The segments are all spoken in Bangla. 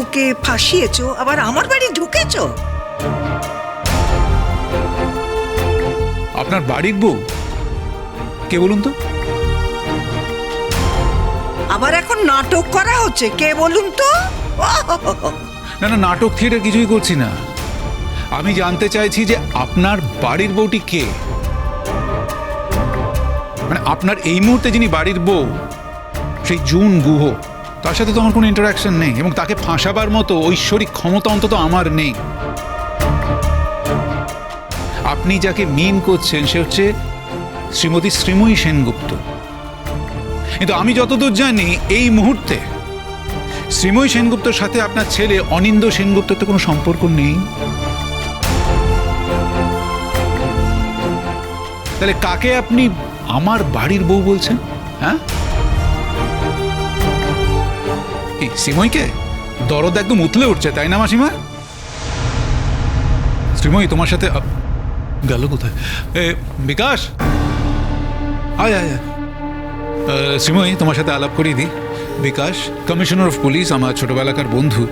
বউকে ফাঁসিয়েছো আবার আমার বাড়ি ঢুকেছো? আপনার বাড়ির বউ? কে বলুন তো? আবার এখন নাটক করা হচ্ছে কে বলুন তো? না না নাটক থিয়েটার কিছুই করছি না। আমি জানতে চাইছি যে আপনার বাড়ির বউটি কে? মানে আপনার এই মুহূর্তে যিনি বাড়ির বউ সেই জুন গুহ। তার সাথে তো আমার কোনো ইন্টারাকশন নেই, এবং তাকে ফাঁসাবার মতো ঐশ্বরিক ক্ষমতা অন্তত আমার নেই। আপনি যাকে মিন করছেন, সে হচ্ছে শ্রীমতী শ্রীময়ী সেনগুপ্ত। কিন্তু আমি যতদূর জানি, এই মুহূর্তে শ্রীময়ী সেনগুপ্তর সাথে আপনার ছেলে অনিন্দ সেনগুপ্তর তো কোনো সম্পর্ক নেই। তাহলে কাকে আপনি আমার বাড়ির বউ বলছেন? হ্যাঁ? শ্রীময়ীকে? দরদ একদম উতলে উঠছে, তাই না মাসিমা? শ্রীময়ী, তোমার সাথে গেল কোথায়? এ, বিকাশ? আয় আয় শ্রীময়ী, তোমার সাথে আলাপ করিয়ে দিই। বিকাশ, কমিশনার অফ পুলিশ, আমার ছোটবেলাকার বন্ধু।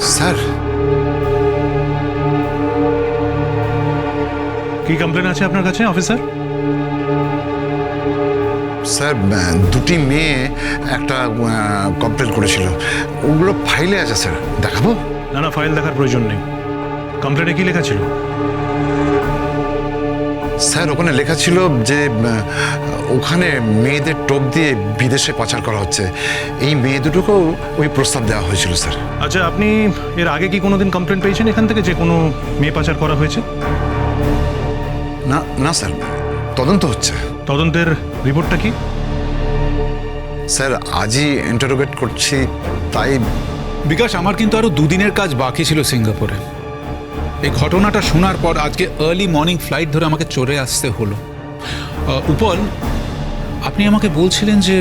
স্যার। কি কমপ্লেন আছে আপনার কাছে, অফিসার? স্যার দুটি মেয়ে একটা কমপ্লেন করেছিল। ওগুলো ফাইলে আছে স্যার। দেখাবো? না না ফাইল দেখার প্রয়োজন নেই। কমপ্লেনে কি লেখা ছিল? স্যার ওখানে লেখা ছিল যে ওখানে মেয়েদের টোপ দিয়ে বিদেশে পাচার করা হচ্ছে। এই মেয়ে দুটোকেও ওই প্রস্তাব দেওয়া হয়েছিল স্যার। আচ্ছা আপনি এর আগে কি কোনোদিন কমপ্লেন পেয়েছেন এখান থেকে যে কোনো মেয়ে পাচার করা হয়েছে? না না স্যার। তদন্ত হচ্ছে। তদন্তের রিপোর্টটা কি? স্যার আজই ইন্টারোগেট করছি তাই বিকাশ আমার কিন্তু আরও দুদিনের কাজ বাকি ছিল সিঙ্গাপুরে। এই ঘটনাটা শোনার পর আজকে আর্লি মর্নিং ফ্লাইট ধরে আমাকে চলে আসতে হলো। উপল আপনি আমাকে বলছিলেন যে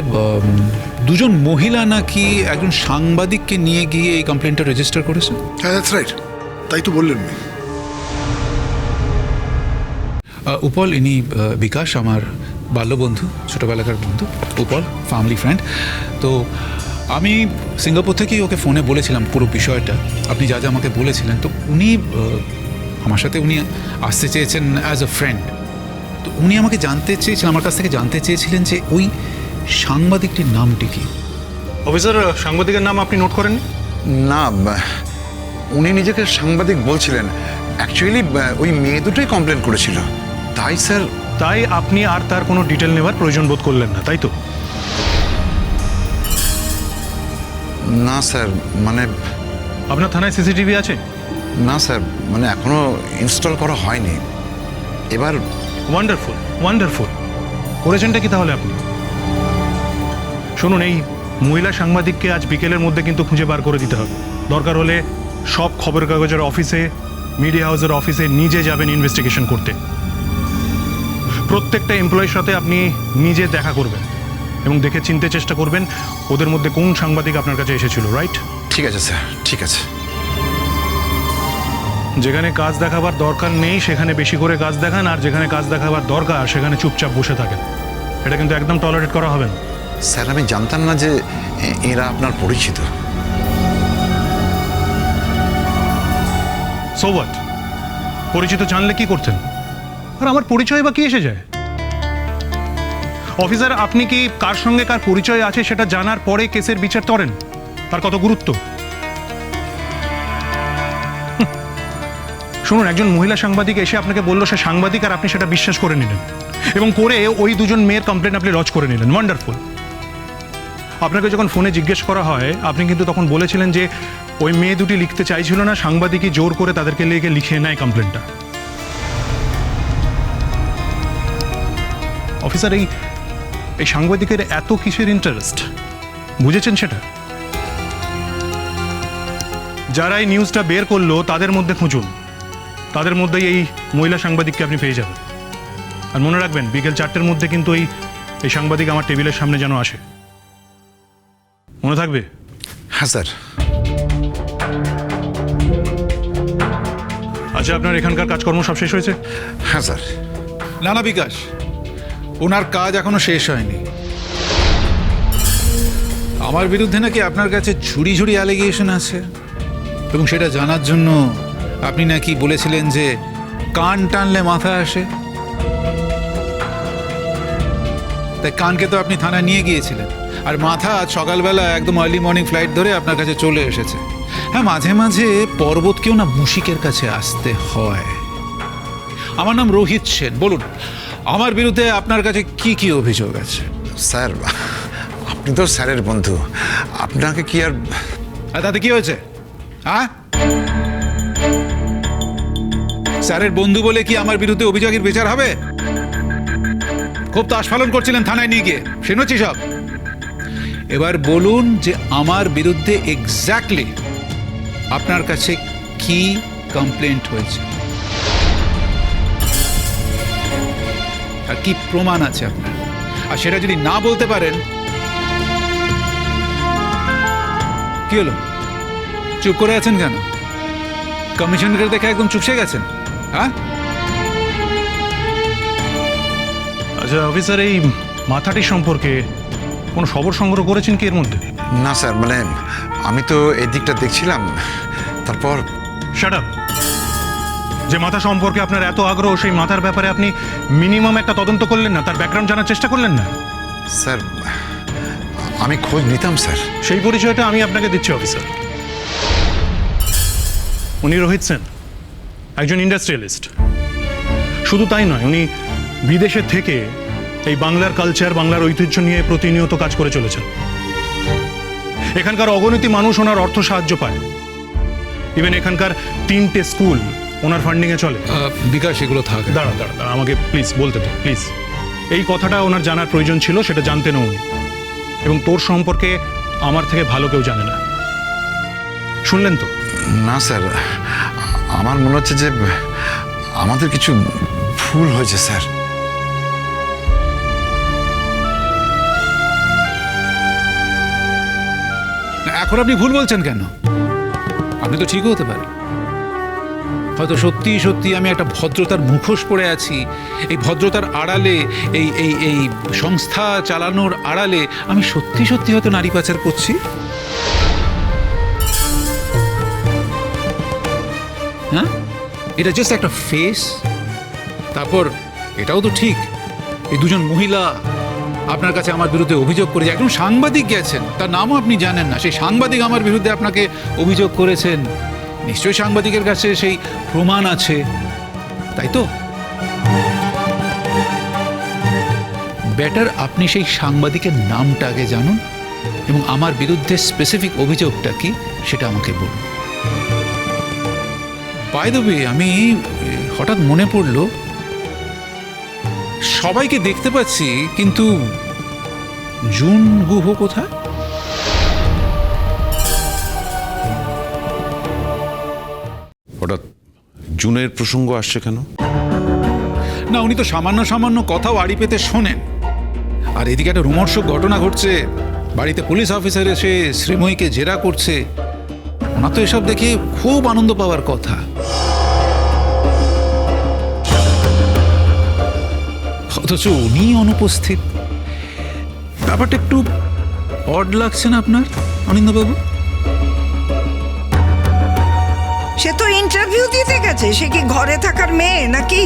দুজন মহিলা নাকি একজন সাংবাদিককে নিয়ে গিয়ে এই কমপ্লেনটা রেজিস্টার করেছে হ্যাঁ দ্যাটস রাইট তাই তো বললেন উপল ইনি বিকাশ আমার বাল্যবন্ধু ছোটোবেলাকার বন্ধু উপল ফ্যামিলি ফ্রেন্ড তো আমি সিঙ্গাপুর থেকেই ওকে ফোনে বলেছিলাম পুরো বিষয়টা। আপনি যা যা আমাকে বলেছিলেন তো উনি আমার সাথে উনি আসতে চেয়েছেন অ্যাজ আ ফ্রেন্ড তো উনি আমাকে জানতে চেয়েছিলেন আমার কাছ থেকে জানতে চেয়েছিলেন যে ওই সাংবাদিকটির নামটি কি। অফিসার সাংবাদিকের নাম আপনি নোট করেন না উনি নিজেকে সাংবাদিক বলছিলেন। অ্যাকচুয়ালি ওই মেয়ে দুটোই কমপ্লেন করেছিল। তাই স্যার তাই আপনি আর তার কোনো ডিটেল নেওয়ার প্রয়োজন বোধ করলেন না তাই তো? না স্যার মানে আপনার থানায় সিসিটিভি আছে? না স্যার মানে এখনও ইনস্টল করা হয়নি। এবার ওয়ান্ডারফুল ওয়ান্ডারফুল করেছেনটা কি তাহলে আপনি? শুনুন এই মহিলা সাংবাদিককে আজ বিকেলের মধ্যে কিন্তু খুঁজে বার করে দিতে হবে। দরকার হলে সব খবরের কাগজের অফিসে মিডিয়া হাউসের অফিসে নিজে যাবেন ইনভেস্টিগেশন করতে। প্রত্যেকটা এমপ্লয়ির সাথে আপনি নিজে দেখা করবেন এবং দেখে চিনতে চেষ্টা করবেন ওদের মধ্যে কোন সাংবাদিক আপনার কাছে এসেছিল রাইট ঠিক আছে স্যার ঠিক আছে। যেখানে কাজ দেখাবার দরকার নেই সেখানে বেশি করে কাজ দেখান আর যেখানে কাজ দেখাবার দরকার সেখানে চুপচাপ বসে থাকেন। এটা কিন্তু একদম টলারেট করা হবে না। স্যার আমি জানতাম না যে এরা আপনার পরিচিত। সো পরিচিত জানলে কি করতেন? আর আমার পরিচয় বা কি এসে যায়? অফিসার, আপনি কি কার সঙ্গে কার পরিচয় আছে সেটা জানার পরে কেসের বিচার করেন? তার কত গুরুত্ব? শুনুন, একজন মহিলা সাংবাদিক এসে আপনাকে বলল, সে সাংবাদিক আর আপনি সেটা বিশ্বাস করে নিলেন এবং করে ওই দুজন মেয়ের কমপ্লেন আপনি লজ করে নিলেন। ওয়ান্ডারফুল আপনাকে যখন ফোনে জিজ্ঞেস করা হয়, আপনি কিন্তু তখন বলেছিলেন যে, ওই মেয়ে দুটি লিখতে চাইছিল না, সাংবাদিকই জোর করে তাদেরকে লিখে লিখে নেয় কমপ্লেনটা অফিসার এই এই সাংবাদিকের এত কিসের ইন্টারেস্ট বুঝেছেন সেটা? যারা এই নিউজটা বের করল তাদের মধ্যে খুঁজুন। তাদের মধ্যেই এই মহিলা সাংবাদিককে আপনি পেয়ে যাবেন। আর মনে রাখবেন বিকেল চারটের মধ্যে কিন্তু এই এই সাংবাদিক আমার টেবিলের সামনে যেন আসে। মনে থাকবে? হ্যাঁ স্যার। আচ্ছা আপনার এখানকার কাজকর্ম সব শেষ হয়েছে? হ্যাঁ স্যার। না না বিকাশ ওনার কাজ এখনও শেষ হয়নি। আমার বিরুদ্ধে নাকি আপনার কাছে ঝুড়ি ঝুড়ি অ্যালিগেশন আছে? এবং সেটা জানার জন্য আপনি নাকি বলেছিলেন যে কান টানলে মাথা আসে? তাই কানকে তো আপনি থানায় নিয়ে গিয়েছিলেন। আর মাথা আজ সকালবেলা একদম আর্লি মর্নিং ফ্লাইট ধরে আপনার কাছে চলে এসেছে। হ্যাঁ মাঝে মাঝে পর্বতকেও না মুশিকের কাছে আসতে হয়। আমার নাম রোহিত সেন, বলুন। আমার বিরুদ্ধে আপনার কাছে কি কি অভিযোগ আছে? স্যার আপনি তো স্যারের বন্ধু। আপনাকে কি আর তাতে কি হয়েছে? হ্যাঁ স্যারের বন্ধু বলে কি আমার বিরুদ্ধে অভিযোগের বিচার হবে? খুব তো আস্ফালন করছিলেন থানায় নিয়ে গিয়ে। শুনেছি সব। এবার বলুন যে আমার বিরুদ্ধে এক্স্যাক্টলি আপনার কাছে কি কমপ্লেন্ট হয়েছে। কি প্রমাণ আছে আপনার? আর সেটা যদি না বলতে পারেন? কি হলো? চুপ করে আছেন কেন? কমিশনারকে দেখে একদম চুপসে গেছেন? হ্যাঁ? আচ্ছা অফিসার এই মাথাটি সম্পর্কে কোনো খবর সংগ্রহ করেছেন কি এর মধ্যে? না স্যার মানে আমি তো এই দিকটা দেখছিলাম। তারপর শাট আপ যে মাথা সম্পর্কে আপনার এত আগ্রহ সেই মাথার ব্যাপারে আপনি মিনিমাম একটা তদন্ত করলেন না তার ব্যাকগ্রাউন্ড জানার চেষ্টা করলেন না? স্যার আমি খোঁজ নিতাম স্যার। সেই পরিচয়টা আমি আপনাকে দিচ্ছি অফিসার। উনি রোহিত সেন একজন ইন্ডাস্ট্রিয়ালিস্ট। শুধু তাই নয় উনি বিদেশের থেকে এই বাংলার কালচার বাংলার ঐতিহ্য নিয়ে প্রতিনিয়ত কাজ করে চলেছেন। এখানকার অগণিত মানুষ ওনার অর্থ সাহায্য পায়। ইভেন এখানকার তিনটে স্কুল ওনার ফান্ডিংয়ে চলে। বিকাশ এগুলো থাকে। দাঁড়া দাঁড়া দাঁড়া আমাকে প্লিজ বলতে তো প্লিজ এই কথাটা ওনার জানার প্রয়োজন ছিল সেটা জানতেন উনি। এবং তোর সম্পর্কে আমার থেকে ভালো কেউ জানে না। শুনলেন তো? না স্যার। আমার মনে হচ্ছে যে আমাদের কিছু ভুল হয়েছে স্যার। এখন আপনি ভুল বলছেন কেন? আপনি তো ঠিক হতে পারেন। হয়তো সত্যি সত্যি আমি একটা ভদ্রতার মুখোশ পড়ে আছি। এই ভদ্রতার আড়ালে, এই এই এই সংস্থা চালানোর আড়ালে আমি সত্যি সত্যি হয়তো নারী পাচার করছি। হ্যাঁ? এটা জাস্ট একটা ফেস তারপর, এটাও তো ঠিক। এই দুজন মহিলা আপনার কাছে আমার বিরুদ্ধে অভিযোগ করেছে। একজন সাংবাদিক গেছেন, তার নামও আপনি জানেন না। সেই সাংবাদিক আমার বিরুদ্ধে আপনাকে অভিযোগ করেছেন। নিশ্চয়ই সাংবাদিকের কাছে সেই প্রমাণ আছে, তাই তো? বেটার, আপনি সেই সাংবাদিকের নামটা আগে জানুন এবং আমার বিরুদ্ধে স্পেসিফিক অভিযোগটা কি সেটা আমাকে বলুন। বাই আমি হঠাৎ মনে পড়ল, সবাইকে দেখতে পাচ্ছি, কিন্তু জুন গুহ কোথায়? জুনের প্রসঙ্গ আসছে কেন? না, উনি তো সামান্য সামান্য কথাও আড়ি পেতে শোনেন। আর এদিকে একটা রোমর্ষক ঘটনা ঘটছে। বাড়িতে পুলিশ অফিসার এসে শ্রীময়ীকে জেরা করছে। ওনার তো এসব দেখে খুব আনন্দ পাওয়ার কথা। অথচ উনি অনুপস্থিত। ব্যাপারটা একটু অড লাগছে না আপনার অনিন্দবাবু ইন্টারভিউ দিতে গেছে? সে কি ঘরে থাকার মেয়ে নাকি?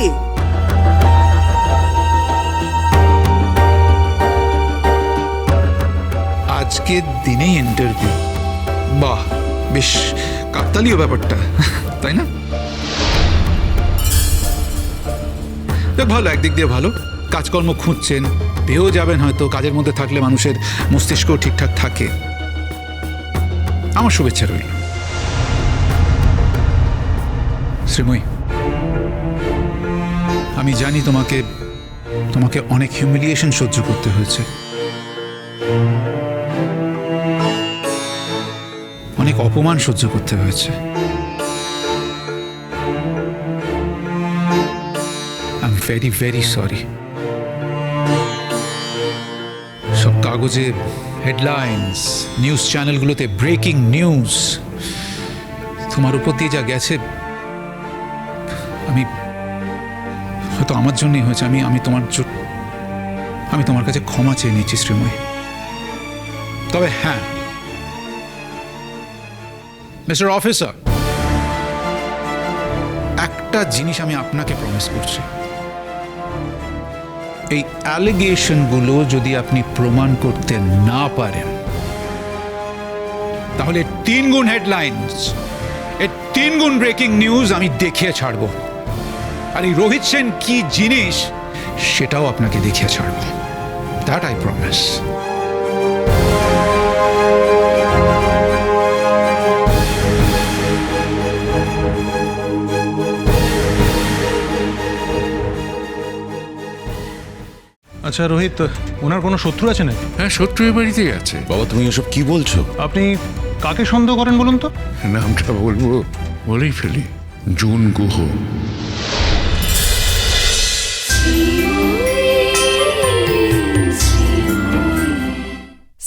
আজকের দিনেই ইন্টারভিউ বাহ, বেশ কাকতালীয় ব্যাপারটা, তাই না? ভালো, একদিক দিয়ে ভালো। কাজকর্ম খুঁজছেন, পেয়েও যাবেন হয়তো, কাজের মধ্যে থাকলে মানুষের মস্তিষ্ক ঠিকঠাক থাকে। আমার শুভেচ্ছা রইল। শ্রীময়ী, আমি জানি তোমাকে তোমাকে অনেক হিউমিলিয়েশন সহ্য করতে হয়েছে। অনেক অপমান সহ্য করতে হয়েছে। I am very very sorry সব কাগজে হেডলাইন্স নিউজ চ্যানেলগুলোতে ব্রেকিং নিউজ তোমার উপর দিয়ে যা গেছে আমি হয়তো আমার জন্যই হয়েছে। আমি আমি তোমার আমি তোমার কাছে ক্ষমা চেয়ে নিচ্ছি শ্রীময়। তবে হ্যাঁ। মিস্টার অফিসার, একটা জিনিস আমি আপনাকে প্রমিস করছি। এই অ্যালিগেশনগুলো যদি আপনি প্রমাণ করতে না পারেন, তাহলে তিন গুণ হেডলাইন্স এর তিন গুণ ব্রেকিং নিউজ আমি দেখিয়ে ছাড়ব। আর এই রোহিত সেন কি জিনিস সেটাও আপনাকে দেখিয়ে ছাড়ব। দ্যাট আই প্রমিস আচ্ছা রোহিত ওনার কোনো শত্রু আছে নাকি? হ্যাঁ শত্রু এ বাড়িতেই আছে। বাবা তুমি এসব কি বলছো? আপনি কাকে সন্দেহ করেন বলুন তো? নামটা বলব বলেই ফেলি। জুন গুহ।